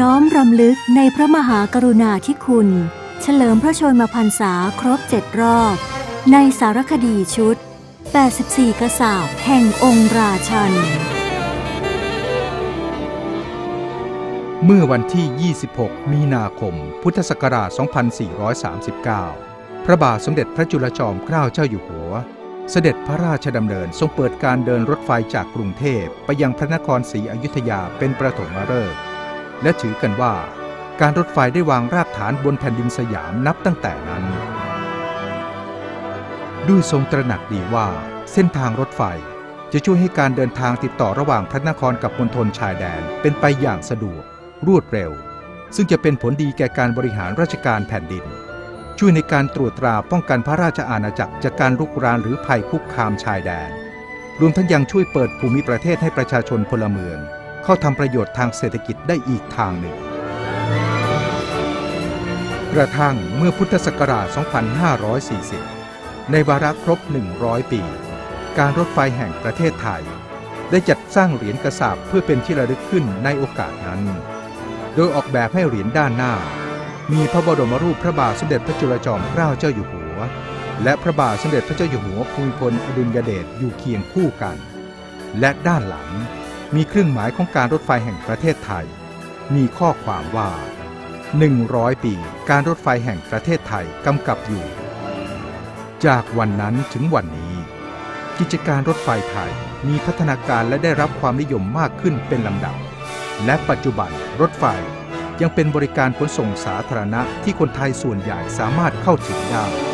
น้อมรำลึกในพระมหากรุณาธิคุณ เฉลิมพระชนมพรรษาครบเจ็ดรอบ ในสารคดีชุด 84 กษัตริย์แห่งองค์ราชัน เมื่อวันที่ 26 มีนาคม พุทธศักราช 2439 พระบาทสมเด็จพระจุลจอมเกล้าเจ้าอยู่หัว เสด็จพระราชดำเนินทรงเปิดการเดินรถไฟจากกรุงเทพไปยังพระนครศรีอยุธยาเป็นประถมฤกษ์ และถือกันว่าการรถไฟได้วางรากฐานบนแผ่นดินสยามนับตั้งแต่นั้น ด้วยทรงตระหนักดีว่าเส้นทางรถไฟจะช่วยให้การเดินทางติดต่อระหว่างพระนครกับมณฑลชายแดนเป็นไปอย่างสะดวก รวดเร็ว ซึ่งจะเป็นผลดีแก่การบริหารราชการแผ่นดิน ช่วยในการตรวจตราป้องกันพระราชอาณาจักรจากการรุกรานหรือภัยคุกคามชายแดน รวมทั้งยังช่วยเปิดภูมิประเทศให้ประชาชนพลเมือง เข้าทำประโยชน์ทางเศรษฐกิจได้อีกทางหนึ่ง กระทั่งเมื่อพุทธศักราช 2540 ในวาระครบ 100 ปี การรถไฟแห่งประเทศไทย ได้จัดสร้างเหรียญกระสาบเพื่อเป็นที่ระลึกขึ้นในโอกาสนั้น โดยออกแบบให้เหรียญด้านหน้า มีพระบรมรูปพระบาทสมเด็จพระจุลจอมเกล้าเจ้าอยู่หัว และพระบาทสมเด็จพระเจ้าอยู่หัวภูมิพลอดุลยเดชอยู่เคียงคู่กัน และด้านหลัง มีเครื่องหมายของการรถไฟแห่งประเทศไทย มีข้อความว่า 100 ปีการรถไฟแห่งประเทศไทยกำกับอยู่ จากวันนั้นถึงวันนี้ กิจการรถไฟไทยมีพัฒนาการและได้รับความนิยมมากขึ้นเป็นลำดับ และปัจจุบันรถไฟยังเป็นบริการขนส่งสาธารณะที่คนไทยส่วนใหญ่สามารถเข้าถึงได้